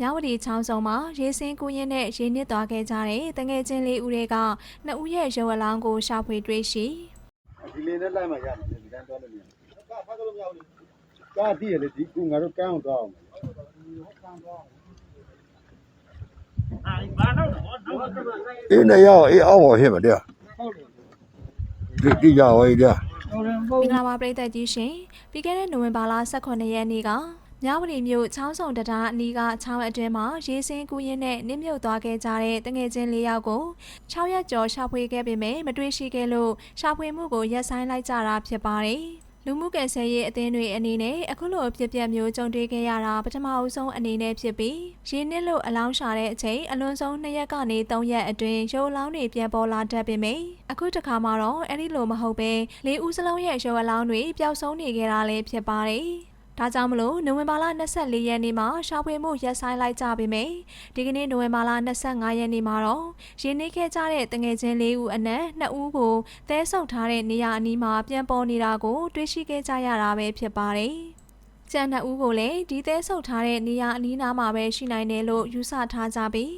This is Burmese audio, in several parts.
မြဝတီချောင်းစုံမှာရေစင်းကူးရင်းနဲ့ရေနစ်သွားခဲ့ကြတဲ့တငယ်ချင်းလေးဦးတွေကနှစ်ဦးရဲ့ရုပ်အလောင်းကိုရှာဖွေတွေ့ရှိဒီလေးနဲ့လိုက်မှရတယ်ဒီတိုင်းသွားလို့မရဘူး။ကားဖတ်လို့မရဘူး။ကားတည်ရလေဒီကူငါတို့ကန်းအောင်သွားအောင်။အေးနေရောက်အေးအောက်ပေါ်ဖြစ်မှာတဲ့ဟုတ်တယ်ဒီဒီကြဝေးတဲ့။ဟုတ်တယ်ဟုတ်မင်္ဂလာပါပရိသတ်ကြီးရှင်ပြီးခဲ့တဲ့နိုဝင်ဘာလ18ရက်နေ့က မြဝတီမြို့ချောင်းစုံတံတားအနီးကချောင်းအတွင်းမှာရေစင်းကူးရင်းနဲ့နစ်မြုပ်သွားခဲ့ကြတဲ့တငယ်ချင်း၄ယောက်ကို6ရက်ကျော်ရှာဖွေခဲ့ပေမဲ့မတွေ့ရှိခဲ့လို့ရှာဖွေမှုကိုရပ်ဆိုင်းလိုက်ကြတာဖြစ်ပါတယ်လူမှုကယ်ဆယ်ရေးအသင်းတွေအနေနဲ့အခုလိုအဖြစ်အပျက်မျိုးကြုံတွေ့ခဲ့ရတာပထမအဆုံးအနေနဲ့ဖြစ်ပြီးရင်းနစ်လို့အလောင်းရှာတဲ့အချိန်အလွန်ဆုံး2ရက်ကနေ3ရက်အတွင်းရုပ်အလောင်းတွေပြန်ပေါ်လာတတ်ပေမယ့်အခုတစ်ခါမှာတော့အဲ့ဒီလိုမဟုတ်ပဲလေးဦးစလုံးရဲ့ရုပ်အလောင်းတွေပျောက်ဆုံးနေခဲ့တာလည်းဖြစ်ပါတယ်။ ဒါကြောင့်မလို့နိုဝင်ဘာလ24ရက်နေ့မှာရှာဖွေမှုရပ်ဆိုင်းလိုက်ကြပေမယ့်ဒီကနေ့နိုဝင်ဘာလ25ရက်နေ့မှာတော့ရင်းနှီးခဲ့ကြတဲ့တငယ်ချင်း၄ဦးအနက်2ဦးကိုသဲဆုပ်ထားတဲ့နေရာအနီးမှာပြန်ပေါ်နေတာကိုတွေ့ရှိခဲ့ကြရတာပဲဖြစ်ပါတယ်။ကျန်တဲ့ဦးကိုလည်းဒီသဲဆုပ်ထားတဲ့နေရာအနီးနားမှာပဲရှိနိုင်တယ်လို့ယူဆထားကြပြီး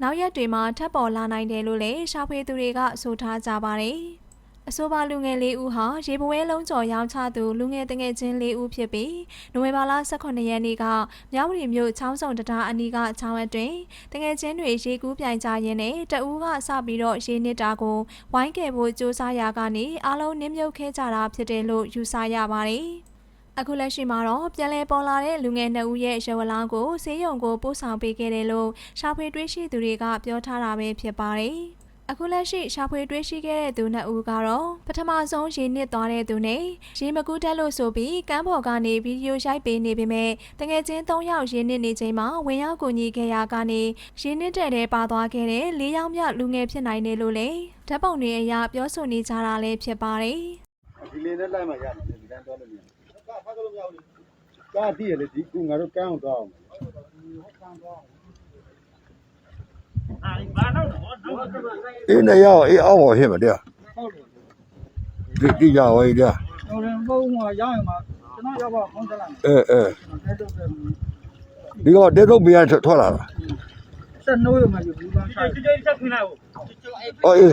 နောက်ရက်တွေမှာထပ်ပေါ်လာနိုင်တယ်လို့လည်းရှာဖွေသူတွေကဆိုထားကြပါတယ်။ အဆိုပါလူငယ်လေးဦးဟာရေပွဲလုံးကျော်ရောင်းချသူလူငယ်တငယ်ချင်းလေးဦးဖြစ်ပြီးနိုဝင်ဘာလ18ရက်နေ့ကမြောက်ရီမြို့ချောင်းစုံတံတားအနီးကချောင်းအတွင်းတငယ်ချင်းတွေရေကူးပြိုင်ကြရင်းနဲ့တအူးကစပြီးတော့ရေနစ်တာကိုဝိုင်းကယ်ဖို့စူးစမ်းရာကနေအားလုံးနင်းမြုပ်ခဲ့ကြတာဖြစ်တယ်လို့ယူဆရပါတယ်။အခုလက်ရှိမှာတော့ပြန်လည်ပေါ်လာတဲ့လူငယ်နှစ်ဦးရဲ့ရုပ်အလောင်းကိုဆေးရုံကိုပို့ဆောင်ပေးခဲ့တယ်လို့ရှာဖွေတွေ့ရှိသူတွေကပြောထားတာပဲဖြစ်ပါတယ်။ အခုလက်ရှိရှာဖွေတွေ့ရှိခဲ့တဲ့သူနှစ်ဦးကတော့ပထမဆုံးရေနစ်သွားတဲ့သူနဲ့ရေမကူးတက်လို့ဆိုပြီးကမ်းပေါ်ကနေဗီဒီယိုရိုက်ပေးနေပေမဲ့တကယ်ချင်း၃ယောက်ရေနစ်နေချိန်မှာဝင်ရောက်ကူညီခဲ့ရာကနေရေနစ်တဲ့တဲ့ပါသွားခဲ့တဲ့၄ယောက်မြောက်လူငယ်ဖြစ်နိုင်တယ်လို့လည်းဓာတ်ပုံတွေအရပြောဆိုနေကြတာလည်းဖြစ်ပါတယ်။ဒီလေးနဲ့လိုက်မှရတယ်ဒီတိုင်းသွားလို့မရဘူး။ကားဖတ်လို့မရဘူး။ကားတည်ရလေဒီကူငါတို့ကန်းအောင်သွားအောင်။အေး နေရောက်အေးအောက်ပေါ်ဖြစ်မှာတဲ့ဟုတ်တယ်ဒီဒီကြဝေးတဲ့ဟုတ်တယ်ဘုံမှာရောင်းရင်မှာကျွန်တော်ရောက်ပါဖုန်းဆက်လိုက်အဲအဲအဲ့တော့ဒီကတေတော့ပြန်ထွက်လာတာဆက်နိုးရမှာယူဘူးပါဆိုင်အော်အေး